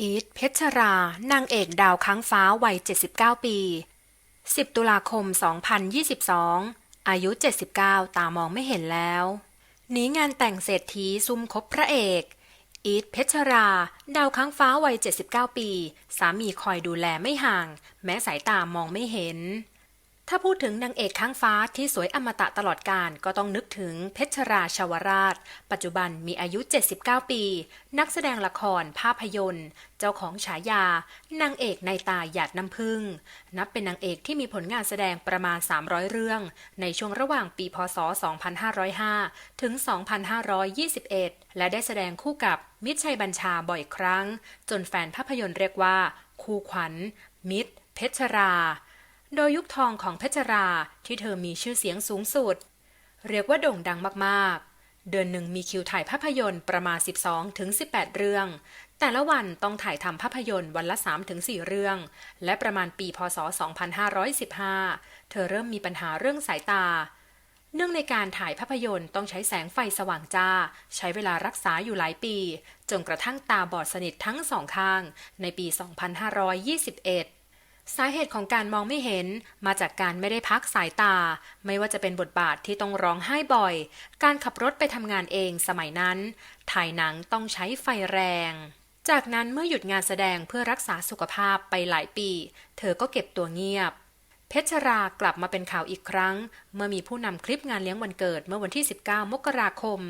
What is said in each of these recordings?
อีทเพชรา นางเอกดาวค้างฟ้าวัย 79 ปี 10 ตุลาคม 2022 อายุ 79 ตามองไม่เห็นแล้วหนีงานแต่งเศรษฐีซุ่มคบพระเอก อีทเพชรา ดาวค้างฟ้าวัย 79 ปี สามีคอยดูแลไม่ห่าง แม้สายตามองไม่เห็น ถ้าพูดถึงนางเอกข้างฟ้าที่สวยอมตะตลอดการก็ต้องนึกถึงเพชรราชาวราช ปัจจุบันมีอายุ 79 ปี นักแสดงละครภาพยนตร์ เจ้าของฉายานางเอกในตาหยาดน้ำพึ่ง นับเป็นนางเอกที่มีผลงานแสดงประมาณ 300 เรื่อง ในช่วงระหว่างปีพศ 2505 ถึง 2521 และได้แสดงคู่กับมิตรชัยบัญชาบ่อยครั้ง จนแฟนภาพยนตร์เรียกว่า คู่ขวัญ มิตร เพชรรา โดยยุคทองของเพชรราที่เธอมีชื่อเสียงสูงสุด เรียกว่าโด่งดังมากๆ เดือนหนึ่งมีคิวถ่ายภาพยนตร์ประมาณ 12ถึง18 เรื่อง แต่ละวันต้องถ่ายทำภาพยนตร์วันละ3ถึง4เรื่อง และประมาณปีพศ 2515 เธอเริ่มมีปัญหาเรื่องสายตา เนื่องในการถ่ายภาพยนตร์ต้องใช้แสงไฟสว่างจ้า ใช้เวลารักษาอยู่หลายปี จนกระทั่งตาบอดสนิททั้งสองข้าง ในปี 2521 สาเหตุของการมองไม่เห็นมาจากการไม่ได้พักสายตา ไม่ว่าจะเป็นบทบาทที่ต้องร้องไห้บ่อย การขับรถไปทำงานเองสมัยนั้น ถ่ายหนังต้องใช้ไฟแรง จากนั้นเมื่อหยุดงานแสดงเพื่อรักษาสุขภาพไปหลายปี เธอก็เก็บตัวเงียบ เพชรากลับมาเป็นข่าวอีกครั้ง เมื่อมีผู้นำคลิปงานเลี้ยงวันเกิดเมื่อวันที่ 19 มกราคม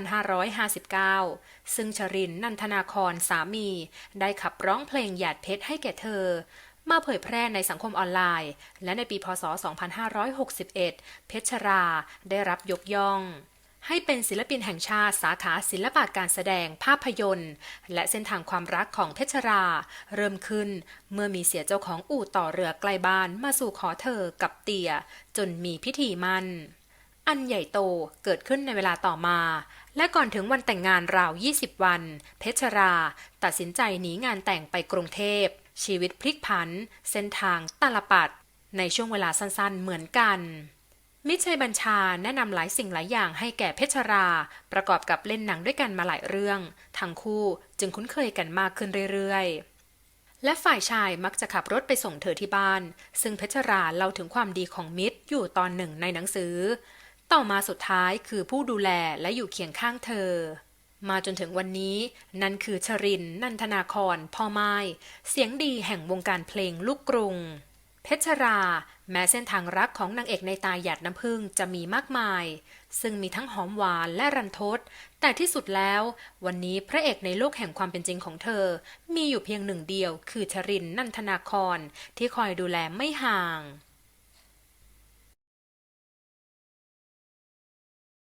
2559 ซึ่งชรินนันทนาครสามี ได้ขับร้องเพลงหยาดเพชรให้แก่เธอ มาเผยแพร่ในสังคมออนไลน์ และในปีพศ 2561 เพชรา ได้รับยกย่องให้เป็นศิลปินแห่งชาติสาขาศิลปะการแสดงภาพยนตร์ และเส้นทางความรักของเพชรา เริ่มขึ้นเมื่อมีเสียเจ้าของอู่ต่อเรือใกล้บ้านมาสู่ขอเธอกับเตี่ย จนมีพิธีมั่น อันใหญ่โตเกิดขึ้นในเวลาต่อมา และก่อนถึงวันแต่งงานราว 20 วัน เพชรา ตัดสินใจหนีงานแต่งไปกรุงเทพ ชีวิตพลิกผัน เส้นทางตาลปัด ในช่วงเวลาสั้นๆ เหมือนกัน มิชัยบัญชาแนะนำหลายสิ่งหลายอย่างให้แก่เพชรา ประกอบกับเล่นหนังด้วยกันมาหลายเรื่อง ทั้งคู่จึงคุ้นเคยกันมากขึ้นเรื่อยๆและฝ่ายชายมักจะขับรถไปส่งเธอที่บ้าน ซึ่งเพชราเล่าถึงความดีของมิตรอยู่ตอนหนึ่งในหนังสือ ต่อมาสุดท้ายคือผู้ดูแลและอยู่เคียงข้างเธอ มาจนถึงวันนี้ นั่นคือชริน นันทนาครพ่อไม้ เสียงดีแห่งวงการเพลงลูกกรุง เพชรรา แม้เส้นทางรักของนางเอกในตายหยาดน้ำพึ่งจะมีมากมาย ซึ่งมีทั้งหอมหวานและรันทด แต่ที่สุดแล้ว วันนี้พระเอกในโลกแห่งความเป็นจริงของเธอ มีอยู่เพียงหนึ่งเดียว คือชรินนันทนาครที่คอยดูแลไม่ห่าง